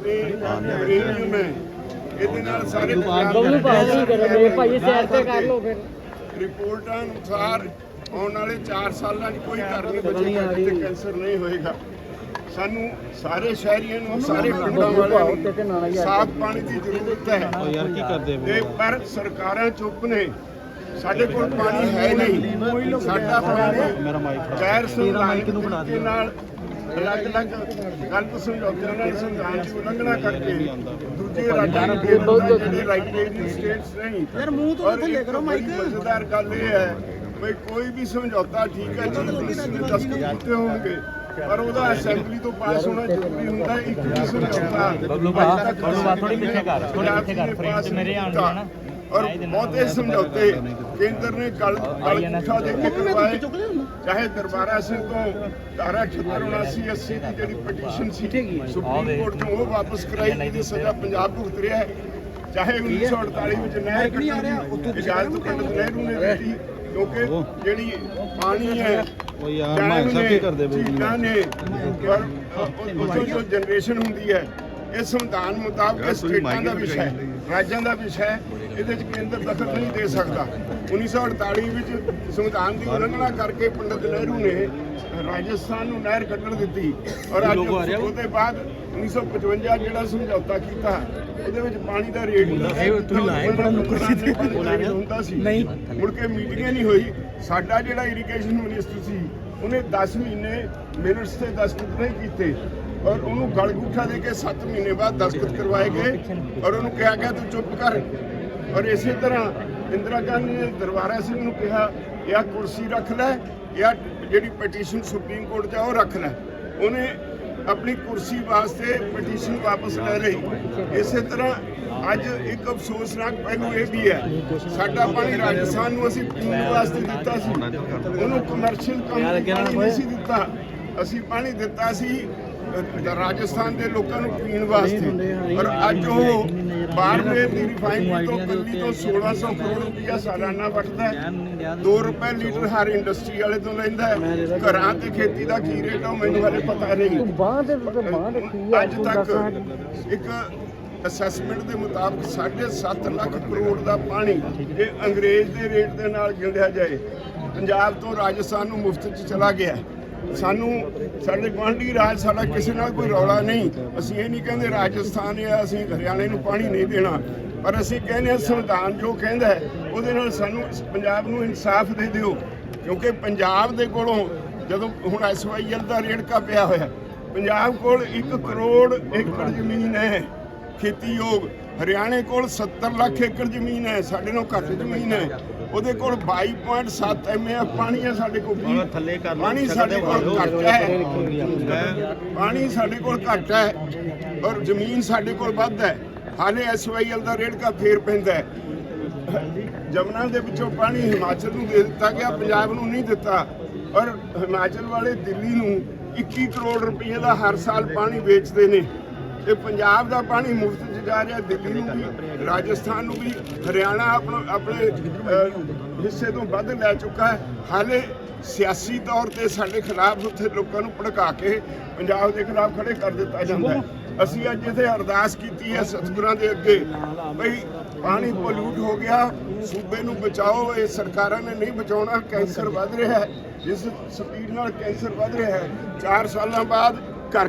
Premium ਹੈ ਇਹਦੇ ਨਾਲ ਸਾਰੇ ਬਬਲੂ ਭਾਜੀ ਕਰੋ ਮੇਰੇ ਭਾਈ ਸੈਰ ਤੇ ਕਰ ਲਓ ਫਿਰ। ਰਿਪੋਰਟਾਂ ਅਨੁਸਾਰ ਆਉਣ ਵਾਲੇ 4 ਸਾਲਾਂ 'ਚ ਕੋਈ ਘਰ ਨਹੀਂ ਬਚੇਗਾ ਜਿੱਥੇ ਕੈਂਸਰ ਨਹੀਂ ਹੋਏਗਾ। ਸਾਨੂੰ ਸਾਰੇ ਸ਼ਹਿਰੀਆਂ ਨੂੰ ਸਾਰੇ ਪਿੰਡਾਂ ਵਾਲਿਆਂ ਨੂੰ ਸਾਫ਼ ਪਾਣੀ ਦੀ ਜ਼ਰੂਰਤ ਹੈ। ਯਾਰ ਕੀ ਕਰਦੇ ਤੇ ਪਰ ਸਰਕਾਰਾਂ ਚੁੱਪ ਨੇ। ਸਾਡੇ ਕੋਲ ਪਾਣੀ ਹੈ ਨਹੀਂ। ਸਾਡਾ ਪਾਣੀ ਮੇਰਾ ਮਾਈਕ ਫੜਾ ਗੈਰ ਸੰਵਿਧਾਨਿਕ ਤਰੀਕੇ ਨਾਲ ਅਲੱਗ-ਅਲੱਗ ਗਲਤ ਸਮਝੌਤਿਆਂ ਨਾਲ ਸੰਵਿਧਾਨ ਦੀ ਉਲੰਘਣਾ ਕਰਕੇ ਦੂਜੇ ਰਾਜਾਂ ਨੂੰ ਦੇ ਦਿੰਦਾ ਜਿਹੜੇ ਰਾਈਟੇਰੀਅਨ ਸਟੇਟਸ ਨਹੀਂ ਯਾਰ ਮੂੰਹ ਤੋਂ ਥੱਲੇ ਕਰੋ ਮਾਈਕ ਮਜ਼ੇਦਾਰ ਗੱਲ ਇਹ ਹੈ ਵੀ ਕੋਈ ਵੀ ਸਮਝੌਤਾ ਠੀਕ ਹੈ ਚੀਫ ਮਿਨਿਸਟਰ ਨੇ ਦਸਤਖਤ ਕੀਤੇ ਹੋਣਗੇ ਪਰ ਉਹਦਾ ਅਸੈਂਬਲੀ ਤੋਂ ਪਾਸ ਹੋਣਾ ਜ਼ਰੂਰੀ ਹੁੰਦਾ ਹੈ। ਇੱਕ ਵੀ ਸਮਝੌਤਾ ਬਬਲੂ ਭਾ ਥੋੜੀ ਪਿੱਛੇ ਕਰ ਥੋੜੀ ਪਿੱਛੇ ਕਰ ਫਰੇਮ ਤੇ ਮੇਰੇ ਆਉਣ ਨਾ ਔਰ ਬਹੁਤੇ ਸਮਝੌਤੇ ਕੇਂਦਰ ਨੇ ਕੱਲ ਕੱਲ ਗੁੱਠਾ ਦੇ ਕੇ ਕਰਵਾਏ। ਚਾਹੇ ਦਰਬਾਰਾ ਸਿੰਘ ਤੋਂ ਧਾਰਾ 78 80 ਦੀ ਜਿਹੜੀ ਪਟੀਸ਼ਨ ਸੀ ਸੁਪਰੀਮ ਕੋਰਟ ਤੋਂ ਉਹ ਵਾਪਸ ਕਰਾਈ ਜਿਹਦੀ ਸਜ਼ਾ ਪੰਜਾਬ ਭੁਗਤ ਰਿਹਾ ਹੈ। ਚਾਹੇ 1948 ਵਿੱਚ ਨਹਿਰ ਕੱਢਣ ਦੀ ਇਜਾਜ਼ਤ ਪੰਡਤ ਨਹਿਰੂ ਨੇ ਦਿੱਤੀ ਕਿਉਂਕਿ ਜਿਹੜੀ ਪਾਣੀ ਹੈ ਉਹ ਯਾਰ ਸਾਹਿਬ ਕੀ ਕਰਦੇ ਬਈ ਝੀਲਾਂ ਨੇ ਪਰ ਉਹ ਜੋ ਜਨਰੇਸ਼ਨ ਹੁੰਦੀ ਹੈ ਇਹ ਸੰਵਿਧਾਨ ਮੁਤਾਬਕ ਸਟੇਟਾਂ ਦਾ ਵਿਸ਼ਾ ਹੈ ਰਾਜਾਂ ਦਾ ਵਿਸ਼ਾ ਹੈ ਇਹਦੇ ਵਿੱਚ ਕੇਂਦਰ ਦਖਲ ਨਹੀਂ ਦੇ ਸਕਦਾ। 1948 ਵਿੱਚ ਸੰਵਿਧਾਨ ਦੀ ਉਲੰਘਣਾ ਕਰਕੇ ਪੰਡਤ ਨਹਿਰੂ ਨੇ ਰਾਜਸਥਾਨ ਨੂੰ ਨਹਿਰ ਕੱਢਣ ਦਿੱਤੀ ਔਰ ਅੱਜ ਉਹਦੇ ਬਾਅਦ 1955 ਜਿਹੜਾ ਸਮਝੌਤਾ ਕੀਤਾ ਉਹਦੇ ਵਿੱਚ ਪਾਣੀ ਦਾ ਰੇਟ ਤੁਸੀਂ ਲਾਏ ਬੜਾ ਨੁਕਰ ਸੀ ਹੁੰਦਾ ਸੀ। ਨਹੀਂ। ਮੁੜ ਕੇ ਮੀਟਿੰਗ ਨਹੀਂ ਹੋਈ। ਸਾਡਾ ਜਿਹੜਾ ਇਰੀਗੇਸ਼ਨ ਮਿਨਿਸਟਰ ਸੀ ਉਹਨੇ 10 ਮਹੀਨੇ ਮਿੰਟਸ ਤੇ ਦਸਤਖਤ ਨਹੀਂ ਕੀਤੇ। ਔਰ ਉਹਨੂੰ ਗਲਗੁੱਠਾ ਦੇ ਕੇ 7 ਮਹੀਨੇ ਬਾਅਦ ਦਸਤਖਤ ਕਰਵਾਏ ਗਏ ਔਰ ਉਹਨੂੰ ਕਿਹਾ ਗਿਆ ਤੂੰ ਚੁੱਪ ਕਰ। ਔਰ ਇਸੇ ਤਰ੍ਹਾਂ ਇੰਦਰਾ ਗਾਂਧੀ ਨੇ ਦਰਬਾਰਾ ਸਿੰਘ ਨੂੰ ਕਿਹਾ ਇਹ ਕੁਰਸੀ ਰੱਖ ਲੈ ਇਹ ਜਿਹੜੀ ਪਟੀਸ਼ਨ ਸੁਪਰੀਮ ਕੋਰਟ 'ਚ ਉਹ ਰੱਖ ਲੈ। ਉਹਨੇ ਆਪਣੀ ਕੁਰਸੀ ਵਾਸਤੇ ਪਟੀਸ਼ਨ ਵਾਪਸ ਲੈ ਲਈ। ਇਸੇ ਤਰ੍ਹਾਂ ਅੱਜ ਇੱਕ ਅਫਸੋਸਨਾਕ ਪਹਿਲੂ ਇਹ ਵੀ ਹੈ ਸਾਡਾ ਪਾਣੀ ਰਾਜਸਥਾਨ ਨੂੰ ਅਸੀਂ ਪੀਣ ਵਾਸਤੇ ਦਿੱਤਾ ਸੀ। ਉਹਨੂੰ ਕਮਰਸ਼ੀਅਲ ਕੰਮ ਨਹੀਂ ਸੀ ਦਿੱਤਾ। ਅਸੀਂ ਪਾਣੀ ਦਿੱਤਾ ਸੀ ਰਾਜਸਥਾਨ ਦੇ ਲੋਕਾਂ ਨੂੰ ਪੀਣ ਵਾਸਤੇ। ਪਰ ਅੱਜ ਉਹ ਬਾਰਵੇ ਦੀ ਰਿਫਾਈਨਰੀ ਤੋਂ ਕੱਲੀ ਤੋਂ 1600 ਕਰੋੜ ਰੁਪਇਆ ਸਾਲਾਨਾ ਵਟਦਾ ਹੈ। 2 ਰੁਪਏ ਲੀਟਰ ਹਰ ਇੰਡਸਟਰੀ ਵਾਲੇ ਤੋਂ ਲੈਂਦਾ ਹੈ। ਘਰਾਂ ਤੇ ਖੇਤੀ ਦਾ ਕੀ ਰੇਟ ਆ ਮੈਨੂੰ ਹਾਲੇ ਪਤਾ ਨਹੀਂ। ਅੱਜ ਤੱਕ ਇੱਕ ਅਸੈਸਮੈਂਟ ਦੇ ਮੁਤਾਬਕ 7.5 ਲੱਖ ਕਰੋੜ ਦਾ ਪਾਣੀ ਜੇ ਅੰਗਰੇਜ਼ ਦੇ ਰੇਟ ਦੇ ਨਾਲ ਗਿਣਿਆ ਜਾਏ। ਪੰਜਾਬ ਤੋਂ ਰਾਜਸਥਾਨ ਨੂੰ ਮੁਫਤ 'ਚ ਚਲਾ ਗਿਆ। ਸਾਨੂੰ, ਸਾਡੇ ਗੁਆਂਢੀ ਰਾਜ ਸਾਡਾ ਕਿਸੇ ਨਾਲ ਕੋਈ ਰੌਲਾ ਨਹੀਂ। ਅਸੀਂ ਇਹ ਨਹੀਂ ਕਹਿੰਦੇ ਰਾਜਸਥਾਨ ਹੈ, ਅਸੀਂ ਹਰਿਆਣੇ ਨੂੰ ਪਾਣੀ ਨਹੀਂ ਦੇਣਾ। ਪਰ ਅਸੀਂ ਕਹਿੰਦੇ ਹਾਂ ਸੰਵਿਧਾਨ ਜੋ ਕਹਿੰਦਾ ਹੈ, ਉਹਦੇ ਨਾਲ ਸਾਨੂੰ ਪੰਜਾਬ ਨੂੰ ਇਨਸਾਫ ਦੇ ਦਿਓ। ਕਿਉਂਕਿ ਪੰਜਾਬ ਦੇ ਕੋਲੋਂ ਜਦੋਂ ਹੁਣ ਐਸਵਾਈਐਲ ਦਾ ਰੇੜਕਾ ਪਿਆ ਹੋਇਆ, ਪੰਜਾਬ ਕੋਲ 1 ਕਰੋੜ ਏਕੜ ਜ਼ਮੀਨ ਹੈ। ਖੇਤੀਯੋਗ। ਹਰਿਆਣੇ ਕੋਲ 70 ਲੱਖ ਏਕੜ ਜ਼ਮੀਨ ਹੈ ਸਾਡੇ ਨਾਲੋਂ ਘੱਟ ਜ਼ਮੀਨ ਹੈ। ਉਹਦੇ ਕੋਲ 22.7 ਐਮਐਫ ਪਾਣੀ ਹੈ ਸਾਡੇ ਕੋਲ। ਵੀਹ। ਥੱਲੇ ਕਰ ਲਓ, ਪਾਣੀ ਸਾਡੇ ਕੋਲ ਘੱਟ ਹੈ। ਪਾਣੀ ਸਾਡੇ ਕੋਲ ਘੱਟ ਹੈ ਔਰ ਜ਼ਮੀਨ ਸਾਡੇ ਕੋਲ ਵੱਧ ਹੈ। ਹਾਲੇ ਐਸਵਾਈਐਲ ਦਾ ਰੇਟ ਕਾ ਫੇਰ ਪੈਂਦਾ ਹੈ। ਜਮਨਾ ਦੇ ਵਿੱਚੋਂ ਪਾਣੀ ਹਿਮਾਚਲ ਨੂੰ ਦੇ ਦਿੱਤਾ ਗਿਆ ਪੰਜਾਬ ਨੂੰ ਨਹੀਂ ਦਿੱਤਾ। ਔਰ ਹਿਮਾਚਲ ਵਾਲੇ ਦਿੱਲੀ ਨੂੰ 21 ਕਰੋੜ ਰੁਪਏ ਦਾ ਹਰ ਸਾਲ ਪਾਣੀ ਵੇਚਦੇ ਨੇ। ਤੇ ਪੰਜਾਬ ਦਾ ਪਾਣੀ ਮੁਫਤ 'ਚ ਜਾ ਰਿਹਾ, ਦਿੱਲੀ ਨੂੰ ਵੀ, ਰਾਜਸਥਾਨ ਨੂੰ ਵੀ, ਹਰਿਆਣਾ ਆਪਣਾ, ਆਪਣੇ ਹਿੱਸੇ ਤੋਂ ਵੱਧ ਲੈ ਚੁੱਕਾ ਹੈ। ਹਾਲੇ ਸਿਆਸੀ ਤੌਰ ਤੇ ਸਾਡੇ ਖਿਲਾਫ ਉੱਥੇ ਲੋਕਾਂ ਨੂੰ ਭੜਕਾ ਕੇ ਪੰਜਾਬ ਦੇ ਖਿਲਾਫ ਖੜੇ ਕਰ ਦਿੱਤਾ ਜਾਂਦਾ ਹੈ। ਅਸੀਂ ਅੱਜ ਇੱਥੇ ਅਰਦਾਸ ਕੀਤੀ ਹੈ ਸਤਿਗੁਰਾਂ ਦੇ ਅੱਗੇ, ਬਈ ਪਾਣੀ ਪੋਲੂਟ ਹੋ ਗਿਆ, ਸੂਬੇ ਨੂੰ ਬਚਾਓ, ਇਹ ਸਰਕਾਰਾਂ ਨੇ ਨਹੀਂ ਬਚਾਉਣਾ, ਕੈਂਸਰ ਵੱਧ ਰਿਹਾ ਹੈ। ਜਿਸ ਸਪੀਡ ਨਾਲ ਕੈਂਸਰ ਵੱਧ ਰਿਹਾ ਹੈ 4 ਸਾਲਾਂ ਬਾਅਦ ਘਰ ਘਰ